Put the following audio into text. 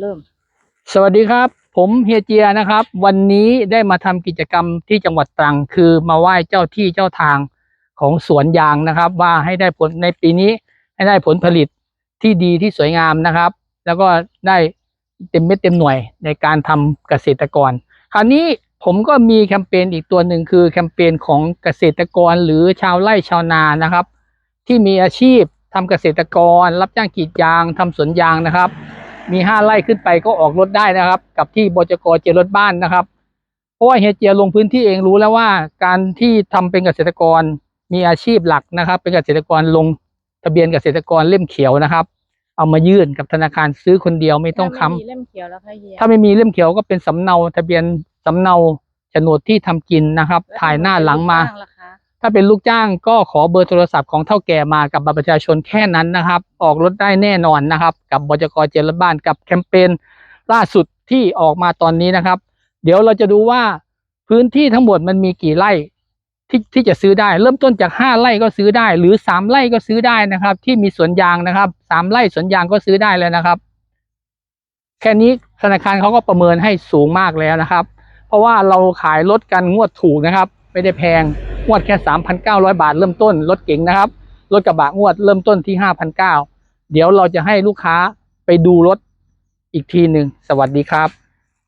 เริ่ม สวัสดีครับ ผมเฮียเจียนะครับ วันนี้ได้มาทำกิจกรรมที่จังหวัดตรัง คือมาไหว้เจ้าที่เจ้าทางของสวนยางนะครับ ว่าให้ได้ผลในปีนี้ให้ได้ผลผลิตที่ดีที่สวยงามนะครับ แล้วก็ได้เต็มเม็ดเต็มหน่วยในการทำเกษตรกร คราวนี้ผมก็มีแคมเปญอีกตัวหนึ่งคือแคมเปญของเกษตรกรหรือชาวไร่ชาวนานะครับ ที่มีอาชีพทำเกษตรกร รับจ้างกรีดยางทำสวนยางนะครับ มีห้าไร่ขึ้นไปก็ออกรถได้นะครับ กับที่บจกเจรถบ้านนะครับ เพราะว่าเฮียเจียลงพื้นที่เองรู้แล้วว่า การที่ทำเป็นเกษตรกรมีอาชีพหลักนะครับ เป็นเกษตรกรลงทะเบียนเกษตรกรเล่มเขียวนะครับ เอามายื่นกับธนาคารซื้อคนเดียวไม่ต้องค้ำถ้าไม่มีเล่มเขียวแล้วค่ะเฮียถ้าไม่มีเล่มเขียวก็เป็นสำเนาทะเบียนสำเนาโฉนดที่ทำกินนะครับแล้วถ่ายหน้าหลังมาลูกจ้ล่ะคะ ถ้าเป็นลูกจ้างก็ขอเบอร์โทรศัพท์ของเท่าแก่มากับบัตรประชาชนแค่นั้นนะครับ ออกรถได้แน่นอนนะครับ กับบจกเจริญบ้านกับแคมเปญล่าสุดที่ออกมาตอนนี้นะครับ เดี๋ยวเราจะดูว่าพื้นที่ทั้งหมดมันมีกี่ไร่ที่ที่จะซื้อได้ เริ่มต้นจากห้าไร่ก็ซื้อได้ หรือสามไร่ก็ซื้อได้นะครับ ที่มีสวนยางนะครับสามไร่สวนยางก็ซื้อได้เลยนะครับ แค่นี้ธนาคารเขาก็ประเมินให้สูงมากแล้วนะครับ เพราะว่าเราขายรถกันงวดถูกนะครับ ไม่ได้แพง งวดแค่สามพันเก้าร้อยบาทเริ่มต้นรถเก๋งนะครับรถกระบะงวดเริ่มต้นที่ห้าพันเก้าเดี๋ยวเราจะให้ลูกค้าไปดูรถอีกทีหนึ่งสวัสดีครับ